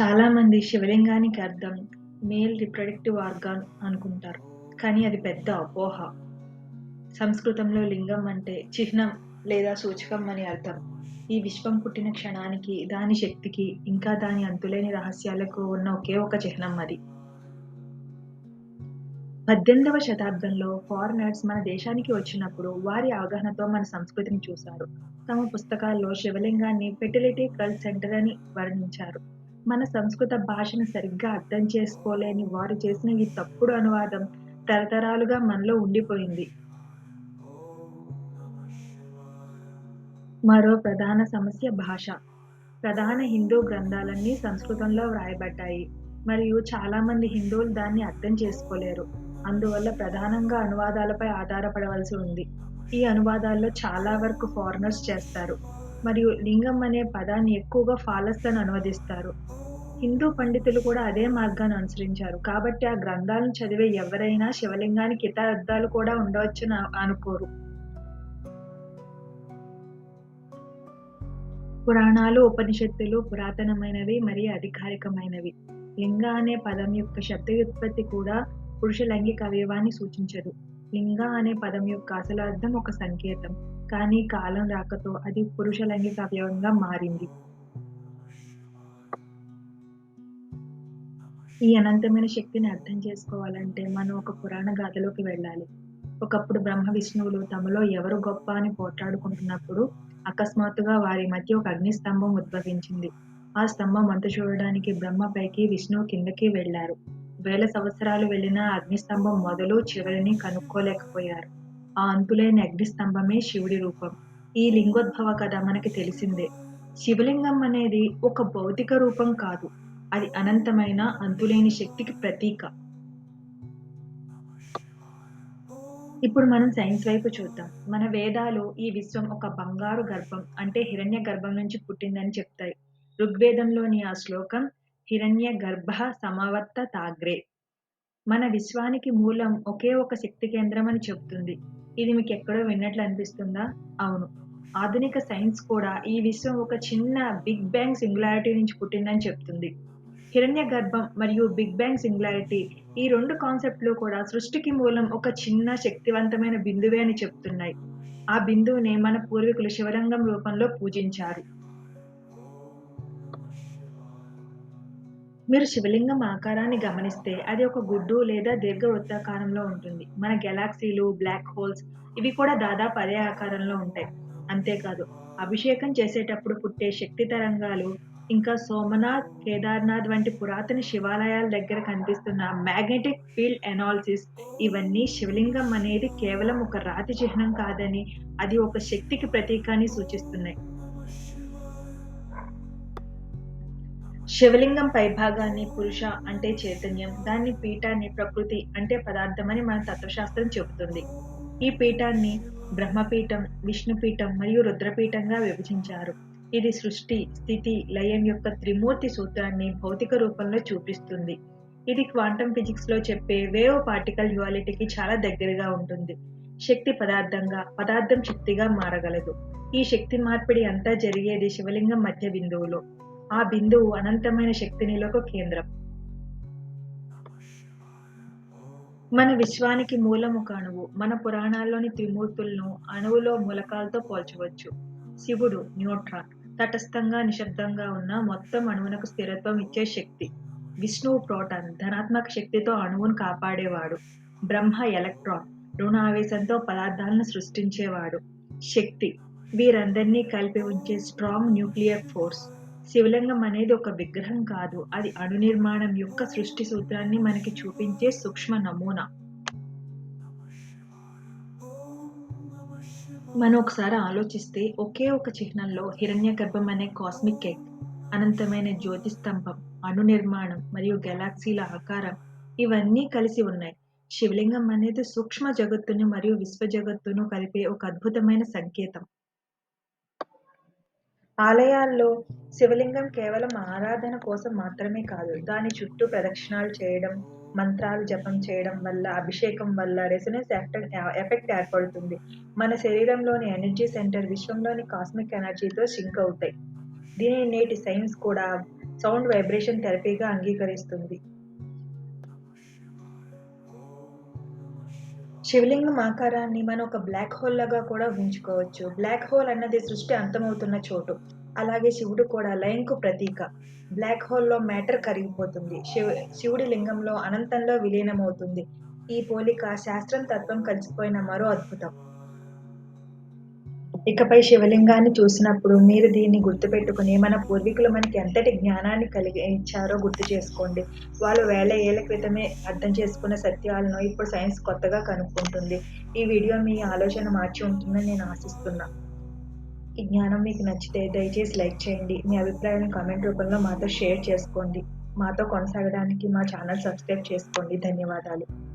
చాలామంది శివలింగానికి అర్థం మేల్ రిప్రొడక్టివ్ ఆర్గాన్ అనుకుంటారు కానీ అది పెద్ద అపోహ. సంస్కృతంలో లింగం అంటే చిహ్నం లేదా సూచకం అని అర్థం. ఈ విశ్వం పుట్టిన క్షణానికి దాని శక్తికి ఇంకా దాని అంతులేని రహస్యాలకు ఉన్న ఒకే ఒక చిహ్నం అది. పద్దెనిమిదవ శతాబ్దంలో ఫారినర్స్ మన దేశానికి వచ్చినప్పుడు వారి అవగాహనతో మన సంస్కృతిని చూశారు. తమ పుస్తకాల్లో శివలింగాన్ని ఫెర్టిలిటీ కల్ సెంటర్ అని వర్ణించారు. మన సంస్కృత భాషను సరిగ్గా అర్థం చేసుకోలేని వారు చేసిన ఈ తప్పుడు అనువాదం తరతరాలుగా మనలో ఉండిపోయింది. మరో ప్రధాన సమస్య భాష. ప్రధాన హిందూ గ్రంథాలన్నీ సంస్కృతంలో వ్రాయబడ్డాయి. మరియు చాలామంది హిందువులు దాన్ని అర్థం చేసుకోలేరు. అందువల్ల ప్రధానంగా అనువాదాలపై ఆధారపడవలసి ఉంది. ఈ అనువాదాల్లో చాలా వరకు ఫారినర్స్ చేస్తారు. మరియు లింగం అనే పదాన్ని ఎక్కువగా ఫాలస్ అని అనువదిస్తారు. హిందూ పండితులు కూడా అదే మార్గాన్ని అనుసరించారు. కాబట్టి ఆ గ్రంథాలను చదివే ఎవరైనా శివలింగానికి ఇతర అర్థాలు కూడా ఉండవచ్చని అనుకోరు. పురాణాలు ఉపనిషత్తులు పురాతనమైనవి మరియు అధికారికమైనవి. లింగ అనే పదం యొక్క శబ్దవ్యుత్పత్తి కూడా పురుష లైంగిక అవయవాన్ని సూచించదు. లింగ అనే పదం యొక్క అసలు అర్థం ఒక సంకేతం. కానీ కాలం రాకతో అది పురుష లైంగిక అవయవంగా మారింది. ఈ అనంతమైన శక్తిని అర్థం చేసుకోవాలంటే మనం ఒక పురాణ గాథలోకి వెళ్ళాలి. ఒకప్పుడు బ్రహ్మ విష్ణువులు తమలో ఎవరు గొప్ప అని పోట్లాడుకుంటున్నప్పుడు అకస్మాత్తుగా వారి మధ్య ఒక అగ్నిస్తంభం ఉద్భవించింది. ఆ స్తంభం అంత చూడడానికి బ్రహ్మ పైకి విష్ణువు కిందకి వెళ్ళారు వేల సంవత్సరాలు వెళ్ళిన అగ్నిస్తంభం మొదలు చివరిని కనుక్కోలేకపోయారు. ఆ అంతులేని అగ్నిస్తంభమే శివుడి రూపం. ఈ లింగోద్భవ కథ మనకి తెలిసిందే. శివలింగం అనేది ఒక భౌతిక రూపం కాదు. అది అనంతమైన అంతులేని శక్తికి ప్రతీక. ఇప్పుడు మనం సైన్స్ వైపు చూద్దాం. మన వేదాలు ఈ విశ్వం ఒక బంగారు గర్భం అంటే హిరణ్య గర్భం నుంచి పుట్టిందని చెప్తాయి. ఋగ్వేదంలోని ఆ శ్లోకం హిరణ్య గర్భ సమవర్త తాగ్రే. మన విశ్వానికి మూలం ఒకే ఒక శక్తి కేంద్రం అని చెబుతుంది. ఇది మీకు ఎక్కడో విన్నట్లు అనిపిస్తుందా అవును. ఆధునిక సైన్స్ కూడా ఈ విశ్వం ఒక చిన్న బిగ్ బ్యాంగ్ సింగులారిటీ నుంచి పుట్టిందని చెప్తుంది. హిరణ్య గర్భం మరియు బిగ్ బ్యాంగ్ సింగులారిటీ ఈ రెండు కాన్సెప్ట్లు కూడా సృష్టికి మూలం ఒక చిన్న శక్తివంతమైన బిందువే అని చెప్తున్నాయి. ఆ బిందువుని మన పూర్వీకులు శివరంగం రూపంలో పూజించారు. మీరు శివలింగం ఆకారాన్ని గమనిస్తే అది ఒక గుడ్డు లేదా దీర్ఘవృత్తాకారంలో ఉంటుంది. మన గెలాక్సీలు బ్లాక్ హోల్స్ ఇవి కూడా దాదాపు అదే ఆకారంలో ఉంటాయి. అంతేకాదు అభిషేకం చేసేటప్పుడు పుట్టే శక్తి తరంగాలు ఇంకా సోమనాథ్ కేదార్నాథ్ వంటి పురాతన శివాలయాల దగ్గర కనిపిస్తున్న మ్యాగ్నెటిక్ ఫీల్డ్ ఎనాలిసిస్ ఇవన్నీ శివలింగం అనేది కేవలం ఒక రాతి చిహ్నం కాదని అది ఒక శక్తికి ప్రతీకాన్ని సూచిస్తున్నాయి. శివలింగం పైభాగాన్ని పురుష అంటే చైతన్యం దాన్ని పీఠాన్ని ప్రకృతి అంటే పదార్థమని మన తత్వశాస్త్రం చెబుతుంది. ఈ పీఠాన్ని బ్రహ్మపీఠం విష్ణుపీఠం మరియు రుద్రపీఠంగా విభజించారు. ఇది సృష్టి స్థితి లయం యొక్క త్రిమూర్తి సూత్రాన్ని భౌతిక రూపంలో చూపిస్తుంది. ఇది క్వాంటం ఫిజిక్స్లో చెప్పే వేవ్ పార్టికల్ డ్యువాలిటీకి చాలా దగ్గరగా ఉంటుంది. శక్తి పదార్థంగా పదార్థం శక్తిగా మారగలదు. ఈ శక్తి మార్పిడి అంతా జరిగేది శివలింగం మధ్య బిందువులో. ఆ బిందువు అనంతమైన శక్తినిలకు కేంద్రం. మన విశ్వానికి మూలం ఒక అణువు మన పురాణాల్లోని త్రిమూర్తులను అణువులో మూలకాలతో పోల్చవచ్చు. శివుడు న్యూట్రాన్ తటస్థంగా నిశ్శబ్దంగా ఉన్న మొత్తం అణువునకు స్థిరత్వం ఇచ్చే శక్తి. విష్ణువు ప్రోటాన్ ధనాత్మక శక్తితో అణువును కాపాడేవాడు. బ్రహ్మ ఎలక్ట్రాన్ రుణ ఆవేశంతో పదార్థాలను సృష్టించేవాడు. శక్తి వీరందరినీ కలిపి ఉంచే స్ట్రాంగ్ న్యూక్లియర్ ఫోర్స్ శివలింగం అనేది ఒక విగ్రహం కాదు. అది అణునిర్మాణం యొక్క సృష్టి సూత్రాన్ని మనకి చూపించే సూక్ష్మ నమూనా. మనం ఒకసారి ఆలోచిస్తే ఒకే ఒక చిహ్నంలో హిరణ్య గర్భం అనే కాస్మిక్ ఎగ్ అనంతమైన జ్యోతి స్తంభం అణు నిర్మాణం మరియు గెలాక్సీల ఆకారం ఇవన్నీ కలిసి ఉన్నాయి. శివలింగం అనేది సూక్ష్మ జగత్తును మరియు విశ్వ జగత్తును కలిపే ఒక అద్భుతమైన సంకేతం. ఆలయాల్లో శివలింగం కేవలం ఆరాధన కోసం మాత్రమే కాదు దాని చుట్టూ ప్రదక్షిణాలు చేయడం మంత్రాలు జపం చేయడం వల్ల అభిషేకం వల్ల రెసొనెన్స్ ఎఫెక్ట్ ఏర్పడుతుంది. మన శరీరంలోని ఎనర్జీ సెంటర్ విశ్వంలోని కాస్మిక్ ఎనర్జీతో సింక్ అవుతాయి. దీనిని నేటి సైన్స్ కూడా సౌండ్ వైబ్రేషన్ థెరపీగా అంగీకరిస్తుంది. శివలింగం ఆకారాన్ని మనం ఒక బ్లాక్ హోల్ లాగా కూడా ఊహించుకోవచ్చు బ్లాక్ హోల్ అన్నది సృష్టి అంతమవుతున్న చోటు. అలాగే శివుడు కూడా లయంకు ప్రతీక. బ్లాక్ హోల్లో మ్యాటర్ కరిగిపోతుంది. శివ శివుడి లింగంలో అనంతంలో విలీనమవుతుంది. ఈ పోలిక శాస్త్రం తత్వం కలిసిపోయిన మరో అద్భుతం. ఇకపై శివలింగాన్ని చూసినప్పుడు మీరు దీన్ని గుర్తుపెట్టుకుని మన పూర్వీకులు మనకి ఎంతటి జ్ఞానాన్ని కలిగి ఇచ్చారో గుర్తు చేసుకోండి. వాళ్ళు వేల ఏళ్ళ క్రితమే అర్థం చేసుకున్న సత్యాలను ఇప్పుడు సైన్స్ కొత్తగా కనుక్కుంటుంది. ఈ వీడియో మీ ఆలోచన మార్చి ఉంటుందని నేను ఆశిస్తున్నా. ఈ జ్ఞానం మీకు నచ్చితే దయచేసి లైక్ చేయండి. మీ అభిప్రాయాలను కామెంట్ రూపంలో మాతో షేర్ చేసుకోండి. మాతో కొనసాగడానికి మా ఛానల్ సబ్స్క్రైబ్ చేసుకోండి. ధన్యవాదాలు.